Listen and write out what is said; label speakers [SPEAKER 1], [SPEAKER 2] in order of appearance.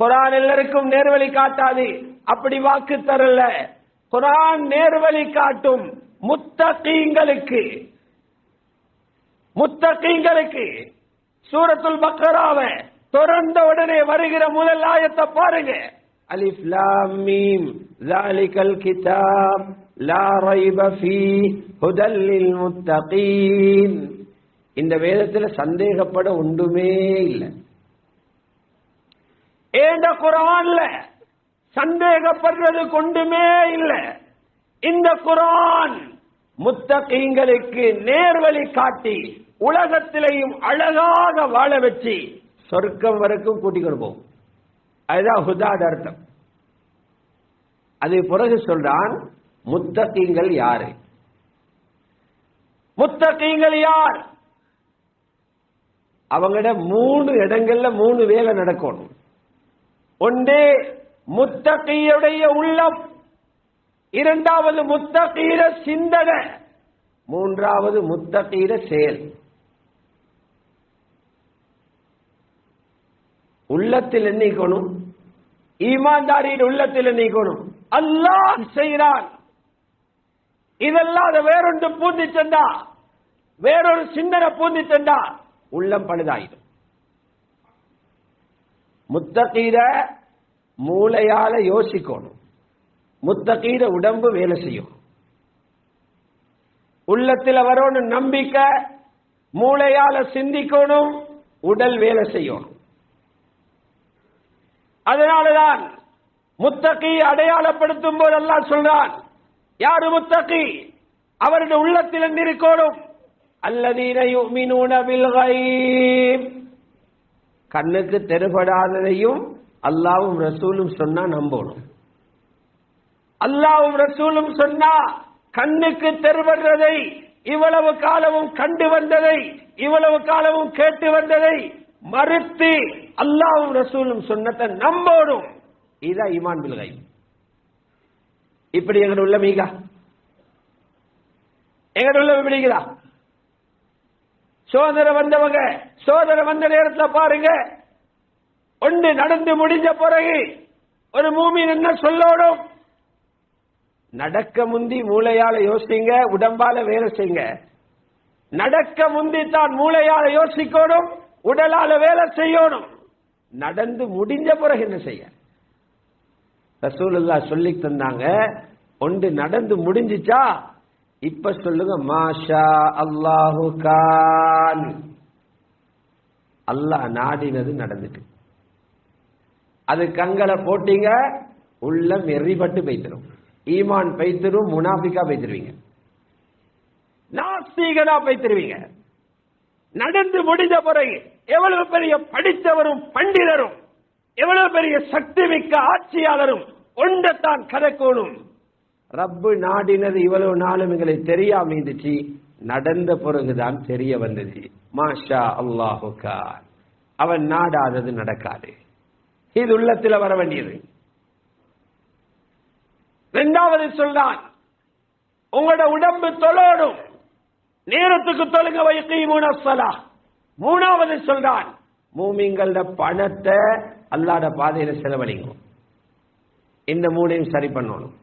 [SPEAKER 1] குரான் எல்லாருக்கும் நேர்வழி காட்டாது அப்படி வாக்கு தரல குரான் நேர்வழி காட்டும் முத்தகீங்களுக்கு முத்தகீங்களுக்கு சூரத்துல் பக்கராவை திறந்த உடனே வருகிற முதல் ஆயத்தை பாருங்க அலிஃப் லாம் மீம் ذلك الكتاب لا ريب فيه هدى للمتقين இந்த வேதத்துல சந்தேகப்பட ஒன்றுமே இல்லை ஏண்ட குரான்ல சந்தேகப்படுறது கொண்டுமே இல்லை. இந்த குரான் முத்தகீங்களுக்கு நேர்வழி காட்டி உலகத்திலையும் அழகாக வாழ வச்சு சொர்க்கம் வரைக்கும் கூட்டிக் கொடுப்போம் அதுதான் ஹுதாட அர்த்தம். அது பிறகு சொல்றான் முத்தகீங்கள் யாரு? முத்தகீங்கள் யார்? அவங்களோட மூணு இடங்கள்ல மூணு வேலை நடக்கணும். ஒன்று முத்தகையுடைய உள்ளம் இரண்டாவது முத்தகீர சிந்தனை மூன்றாவது முத்தகீர செயல். உள்ளத்தில் எண்ணிக்கணும் ஈமான்தாரியின் உள்ளத்தில் எண்ணிக்கணும். அல்லாஹ் செய்கிறான். இதெல்லாம் அதை வேறொன்று பூந்தி சென்றா வேறொரு சிந்தனை பூந்தி சென்றா உள்ளம் பழுதாயிடும். முத்தகீர மூளையால யோசிக்கணும். முத்தகீர உடம்பு வேலை செய்யும். உள்ளத்தில் வரணும் நம்பிக்கை மூளையால சிந்திக்கணும் உடல் வேலை செய்யணும். அதனாலதான் முத்தகி அடையாளப்படுத்தும் போது அல்லாஹ் சொல்றான் யாரு முத்தகி? அவருடைய உள்ளத்தில் இருக்கணும். அல்லதீன யுமினூன பில் கண்ணுக்கு தெருபடாததையும் அல்லாவும் ரசூலும் சொன்னா நம்பணும். அல்லாவும் ரசூலும் சொன்னா கண்ணுக்கு தெருபடுறதை இவ்வளவு காலமும் கண்டு வந்ததை இவ்வளவு காலமும் கேட்டு வந்ததை மறுத்து அல்லாவும் ரசூலும் சொன்னதை நம்பணும். இதான் ஈமான் பில்கை இப்படி எங்க உள்ள மீகா எங்க உள்ள இப்படிங்களா சோதனை வந்தவங்க சோதனை வந்த நேரத்தில் பாருங்க. ஒன்று நடந்து முடிஞ்ச பிறகு ஒரு மூமின் என்ன சொல்லணும்? நடக்க முந்தி மூளையால யோசிங்க உடம்பால வேலை செய்யுங்க. நடக்க முந்தி தான் மூளையால யோசிக்கணும் உடலால வேலை செய்யணும். நடந்து முடிஞ்ச பிறகு என்ன செய்ய? ரசூலுல்லா சொல்லி தந்தாங்க ஒன்று நடந்து முடிஞ்சிச்சா இப்ப சொல்லுங்க மாஷா அல்லாஹு கான். அல்லாஹ் நாடினது நடந்துட்டு. அது கங்களை போட்டீங்க உள்ளம் எரிபட்டு பைத்திரும் ஈமான் பைத்திரும் முனாபிக்கா பைத்திருவீங்க நாஸ்தீகனா பைத்திருவீங்க நடந்து முடிந்த பிறகு எவ்வளவு பெரிய படித்தவரும் பண்டிதரும் எவ்வளவு பெரிய சக்தி மிக்க ஆட்சியாளரும் ஒன்றைத்தான் கதக்கோணும். ரப்பு நாடினது இவ்வளவு நாளும் எங்களுக்கு தெரியாம இருந்துச்சு. நடந்த பிறகுதான் தெரிய வந்தது. மாஷா அல்லாஹுக்கா அவன் நாடாதது நடக்காது. இது உள்ளத்துல வர வேண்டியது. இரண்டாவது சொல்றான் உங்களோட உடம்பு தொழோடும். நேரத்துக்கு தொழுங்க வைக்கி மூணா மூணாவது சொல்றான் மூமிங்களோட பணத்தை அல்லாட பாதையில செலவழிங்க. இந்த மூணையும் சரி பண்ணணும்.